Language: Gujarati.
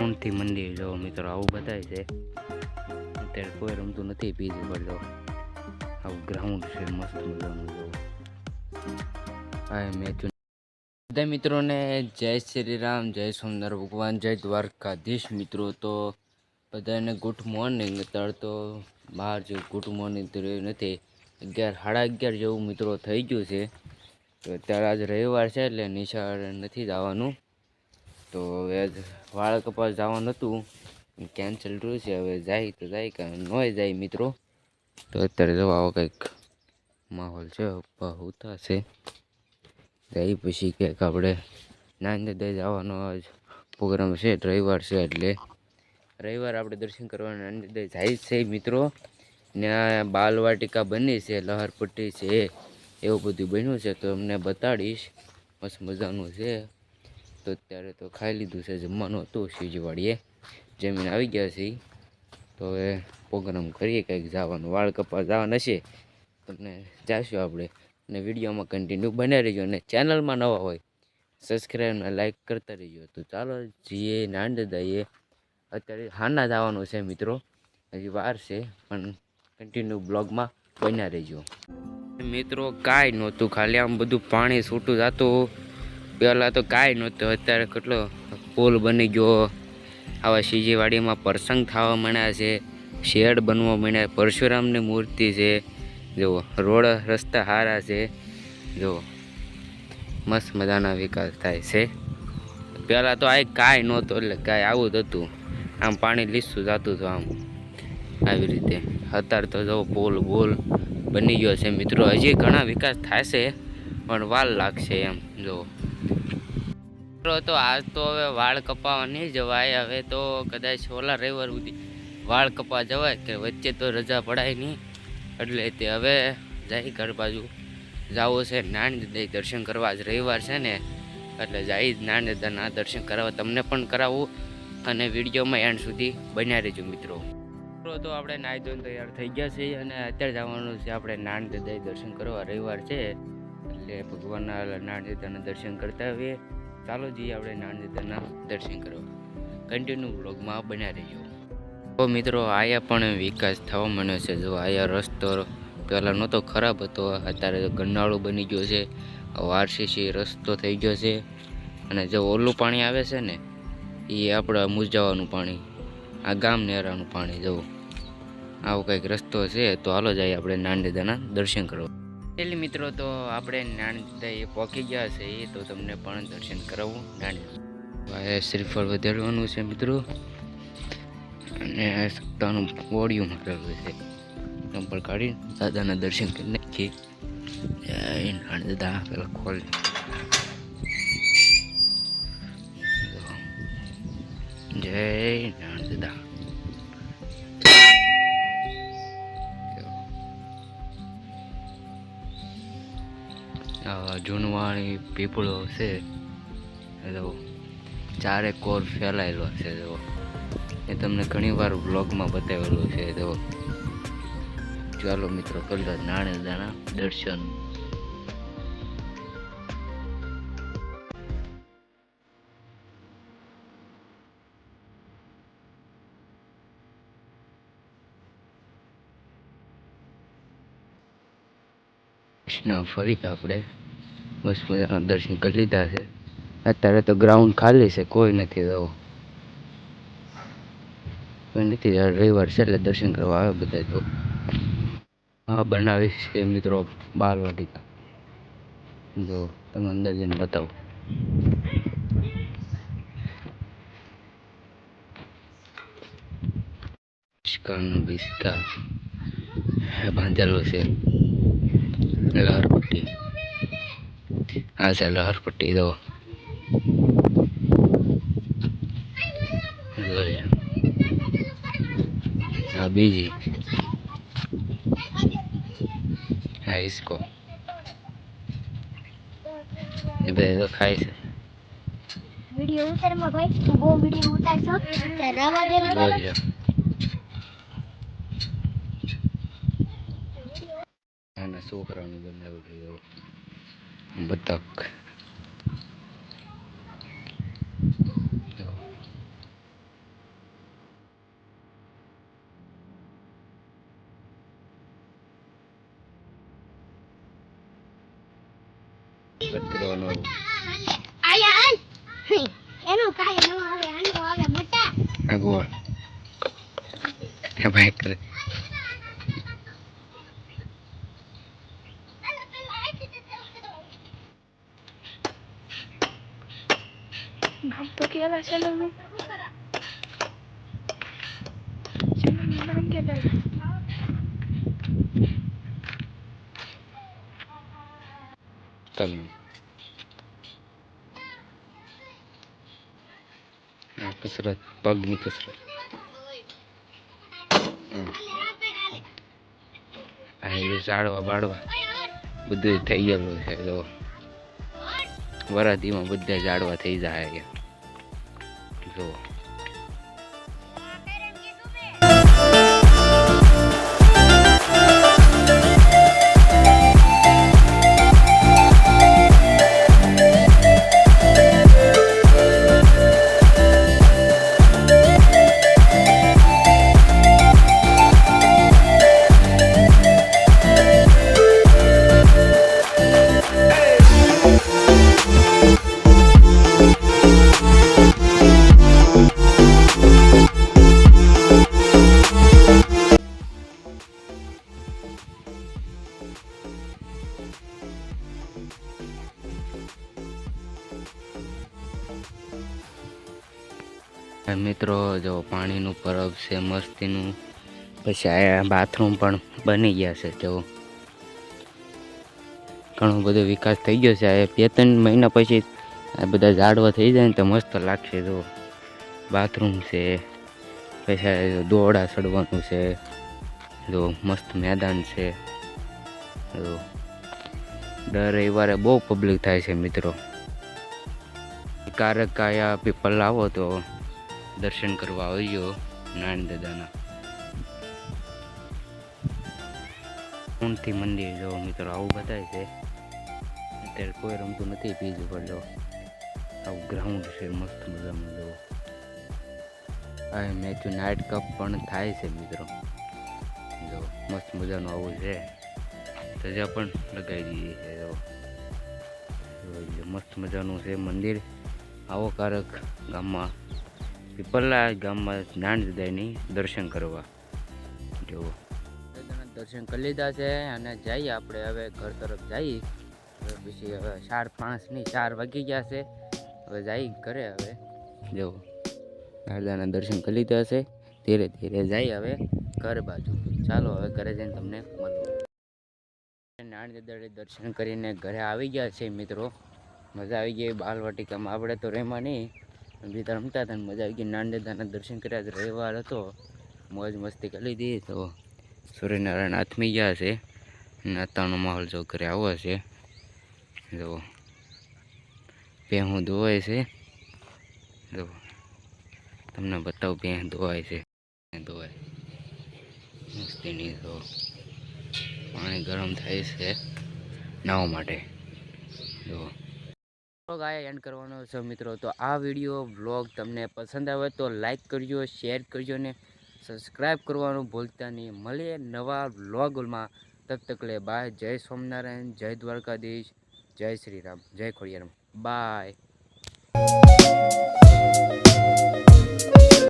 ઊંટથી મંદિર જો મિત્રો, આવું બતાય છે. અત્યારે કોઈ રમતું નથી પીજી પર જો આવું ગ્રાઉન્ડ છે, મસ્ત મજાનું જો આ મેચ બધા મિત્રોને જય શ્રી રામ, જય સુંદર ભગવાન, જય દ્વારકાધીશ મિત્રો. તો બધાને ગુડ મોર્નિંગ અત્યારે તો બહાર જે ગુડ મોર્નિંગ તો રહ્યું નથી. અગિયાર, સાડા અગિયાર જેવું મિત્રો થઈ ગયું છે. તો અત્યારે આજ રવિવાર છે એટલે નિશાળ નથી જવાનું. તો હવે વાળ કપાસ જવાનું હતું. કેન્સલ રહ્યું છે? હવે જાય તો જાય કે ન જાય મિત્રો. તો અત્યારે જો આવો કંઈક માહોલ છે હોતા છે. જાય પછી કંઈક આપણે નાની દાદા જવાનો આજ પ્રોગ્રામ છે રવિવાર છે એટલે. રવિવાર આપણે દર્શન કરવાના નાની દાદા જાય છે મિત્રો. ને બાલવાટિકા બની છે, લહરપટ્ટી છે, એવું બધું બન્યું છે, તો અમને બતાડીશ. મસ્ત મજાનું છે. તો અત્યારે તો ખાઈ લીધું છે, જમવાનું હતું શિવજીવાડીએ જમીન આવી ગયા છે. તો હવે પ્રોગ્રામ કરીએ, કંઈક જવાનું, વાળ કપા જવાના છે. તમને જાશું આપણે. અને વિડીયોમાં કન્ટિન્યુ બન્યા રહીજો. અને ચેનલમાં નવા હોય સબસ્ક્રાઈબ અને લાઈક કરતા રહીજો. તો ચાલો જઈએ નાંદ દઈએ. અત્યારે હાના જવાનું છે મિત્રો. હજી વાર છે, પણ કન્ટિન્યુ બ્લોગમાં બન્યા રહીજો. મિત્રો કાંઈ નહોતું, ખાલી આમ બધું પાણી છૂટું જતું. પહેલાં તો કાંઈ નહોતું. અત્યારે કેટલો પુલ બની ગયો. આવા શિજીવાડીમાં પ્રસંગ થવા માંડ્યા છે. શેડ બનવા માંડ્યા. પરશુરામની મૂર્તિ છે. જુઓ, રોડ રસ્તા સારા છે. જુઓ, મસ્ત મજાના વિકાસ થાય છે. પહેલાં તો આ કાંઈ નહોતું, એટલે કાંઈ આવું જ હતું. આમ પાણી લીસું જતું હતું આમ. આવી રીતે. અત્યારે તો જો પુલ બોલ બની ગયો છે. મિત્રો, હજી ઘણા વિકાસ થશે, પણ વાર લાગશે એમ. જો મિત્રો તો આજ તો હવે વાળ કપાવા નહીં જવાય. હવે તો કદાચ ઓલા રવિવાર સુધી વાળ કપા જવાય કે વચ્ચે તો રજા પડાય નહીં. એટલે તે હવે જાય ઘર બાજુ. જવું છે નાનદાદા દર્શન કરવા. આજ રવિવાર છે ને, એટલે જાય નાનદાદાના દર્શન કરાવવા. તમને પણ કરાવવું અને વિડીયોમાં એન્ડ સુધી બન્યા રહેજો મિત્રો. મિત્રો, તો આપણે નાહી ધોઈને તૈયાર થઈ ગયા છીએ અને અત્યારે જવાનું છે આપણે નાની દાદાએ દર્શન કરવા. રવિવાર છે, એટલે ભગવાનના નાનદાદાના દર્શન કરતા આવીએ. ચાલો જઈએ આપણે નાની દર્શન કરવા. કન્ટિન્યુ બ્લોગમાં બન્યા રહીએ તો મિત્રો, આયા પણ વિકાસ થવા માંડ્યો છે. જો આયા રસ્તો પહેલાં નહોતો ખરાબ હતો, અત્યારે તો ગંડાળું બની ગયો છે. આરસીસી રસ્તો થઈ ગયો છે. અને જે ઓલું પાણી આવે છે ને એ આપણે મુરજાવાનું પાણી, આ ગામ નેરાનું પાણી જવું આવો કંઈક રસ્તો છે, તો હાલો જઈએ આપણે નાનદેદાના દર્શન કરવા. એટલે મિત્રો તો આપણે નાનદેદા એ પહોંચી ગયા છે, એ તો તમને પણ દર્શન કરાવવું નાની. શ્રીફળ વધારવાનું છે મિત્રો. અને સપ્તાહનું બોડિયું મારેલું છે. નંબર કાઢી દાદાના દર્શન કરી નાખીએ. જય નાની દાદા પેલા ખોલ. જય નાની જૂનવાણી પીપળો છે. એ તો ચારે કોર ફેલાયેલો છે તો એ તમને ઘણીવાર વ્લોગમાં બતાવેલું છે તો ચાલો મિત્રો કરી લો નાણે દાણા દર્શન કૃષ્ણ ફરી આપણે બસ મજાના દર્શન કરી લીધા છે. અત્યારે તો ગ્રાઉન્ડ ખાલી છે, કોઈ નથી રહો કોઈ નથી રવિવાર છે એટલે દર્શન કરવા આવે બધા તો. હા, બનાવીશ છે મિત્રો બાલવાટિકા જો, તમે અંદર જઈને બતાવો. વિસ્તાર. બાંધેલો છે. લહરપટ્ટી આ છે લહરપટ્ટી દો જોઈએ. આ બીજી આ હિસકો એ બે તો ખાય છે વીડિયો ઉતારમાં ભાઈ બહુ વીડિયો ઉતારશો ત્યારે રાવા છોકરાનું બનાવ્યું છે બતક. કરવાનો આયા એનો કાય મોટા આગળ ભાઈ કરે. નામ તો કેલા ચેનલનું ચેનલનું નામ કેલા તમે કસરત પગની કસરત ઝાડવા બાળવા બધું થઈ ગયેલું છે જો વરાતીમાં બધા ઝાડવા થઈ જાય છે જો પાણીનું પરબ છે, મસ્તીનું. પછી આ બાથરૂમ પણ બની ગયા છે, જો. ઘણો બધો વિકાસ થઈ ગયો છે. આ બે ત્રણ મહિના પછી આ બધા ઝાડવા થઈ જાય ને તો મસ્ત લાગશે, જો. બાથરૂમ છે, પછી આ દોરડા ચડવાનું છે, જો. મસ્ત મેદાન છે દર રવિવારે બહુ પબ્લિક થાય છે, મિત્રો. કારક કાયા પીપલ આવો તો દર્શન કરવા આવ્યો નારાયણ દાદાના. ઊંટથી મંદિર જો મિત્રો આવું બતાય છે. અત્યારે કોઈ રમતું નથી, પીજ ઉપર જો. આવું ગ્રાઉન્ડ છે, મસ્ત મજાનું જો. આ મેચ નાઇટ કપ પણ થાય છે મિત્રો. જો, મસ્ત મજાનું આવું છે. સજા પણ લગાવી દીધી છે, જો. મસ્ત મજાનું છે મંદિર. આવો કારક ગામમાં. પીપલ્લા ગામમાં જ્ઞાન હૃદયની દર્શન કરવા. જુઓ. દર્શન કરી લીધા છે અને જઈએ આપણે હવે ઘર તરફ જઈએ. હવે પછી હવે ચાર પાંચ નહીં ચાર વાગી ગયા છે. હવે જઈ ઘરે હવે. જુઓ. દાદાના દર્શન કરી લીધા છે. ધીરે ધીરે જઈ હવે ઘર બાજુ. ચાલો હવે ઘરે જઈને તમને મળું. નાણ દાદાએ દર્શન કરીને ઘરે આવી ગયા છે મિત્રો. મજા આવી ગઈ. બાલવાટિકામાં આપણે તો રહેમાં નહીં. બીજા રમતા હતા મજા આવી ગઈ. નાનદાદાના દર્શન કર્યા તો રવિવાર હતો. મોજ મસ્તી કરી લીધી. તો સૂર્યનારાયણ આથમી ગયા છે. અને અત્યારનો માહોલ જો ઘરે આવો છે. જો ભેહું ધોવાય છે. જો તમને બતાવું ભેં ધોવાય છે. ધોવાય. મસ્તીની તો પાણી ગરમ થાય છે નાવા માટે. જો વ્લોગ આ એન્ડ કરવાનો છે મિત્રો. તો આ વીડિયો વ્લોગ તમને પસંદ આવે તો લાઈક કરજો શેર કરજો ને સબસ્ક્રાઈબ કરવાનું ભૂલતા નહીં. મળીએ નવા વ્લોગમાં તબ તક લે બાય જય સોમનારાયણ જય દ્વારકાધીશ, જય શ્રી રામ જય ખોડિયારામ. બાય